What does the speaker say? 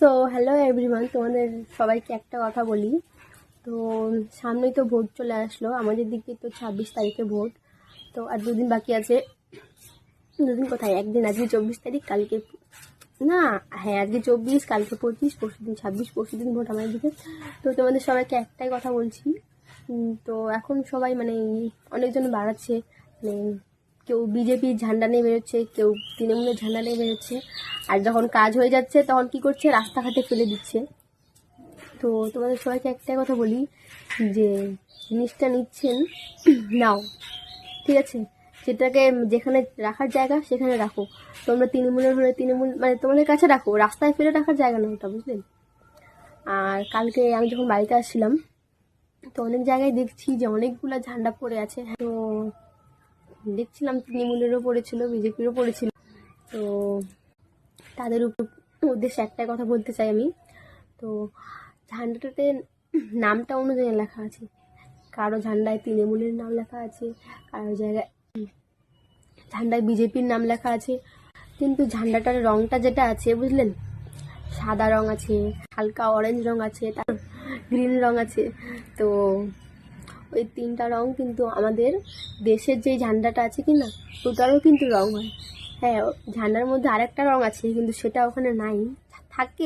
So hello everyone তোমাদের সবাইকে একটা কথা বলি। তো, সামনেই তো ভোট চলে আসলো, আমাদের দিকে তো ছাব্বিশ তারিখে ভোট। তো, আর দুদিন বাকি আছে। দুদিন কোথায়? একদিন আজকে চব্বিশ তারিখ, কালকে না হ্যাঁ আজকে চব্বিশ, কালকে পঁচিশ, পরশু দিন ছাব্বিশ, পরশু দিন ভোট আমাদের দিকে। তো, তোমাদের সবাইকে একটাই কথা বলছি। তো, এখন সবাই মানে অনেকজন বাড়াচ্ছে মানে কেউ বিজেপির ঝান্ডা নিয়ে বেরোচ্ছে, কেউ তৃণমূলের ঝান্ডা নিয়ে বেরোচ্ছে। আর যখন কাজ হয়ে যাচ্ছে, তখন কি করছে? রাস্তাঘাটে ফেলে দিচ্ছে। তো তোমাদের সবাইকে একটাই কথা বলি, যে জিনিসটা নিচ্ছেন, নাও, ঠিক আছে? সেটাকে যেখানে রাখার জায়গা, সেখানে রাখো। তোমরা তৃণমূলের হলে তৃণমূল মানে তোমাদের কাছে রাখো, রাস্তায় ফেলে রাখার জায়গা না ওটা বুঝলেন আর কালকে আমি যখন বাড়িতে আসছিলাম, তো অনেক জায়গায় দেখছি যে অনেকগুলো ঝান্ডা পড়ে আছে। তো দেখছিলাম তৃণমূলেরও পড়েছিল, বিজেপিরও পড়েছিল। তো তাদের উপর উদ্দেশ্যে একটাই কথা বলতে চাই আমি। তো ঝান্ডাটাতে নামটা অনুযায়ী লেখা আছে। কারও ঝান্ডায় তৃণমূলের নাম লেখা আছে, কারও জায়গায় ঝান্ডায় বিজেপির নাম লেখা আছে। কিন্তু ঝান্ডাটার রংটা যেটা আছে, বুঝলেন? সাদা রং আছে, হালকা অরেঞ্জ রং আছে, তার গ্রিন রং আছে। তো ওই তিনটা রং কিন্তু আমাদের দেশের যে ঝান্ডাটা আছে কি না, ওটারও কিন্তু রং হয়। হ্যাঁ ঝান্ডার মধ্যে আরেকটা রং আছে কিন্তু সেটা ওখানে নাই। থাকে।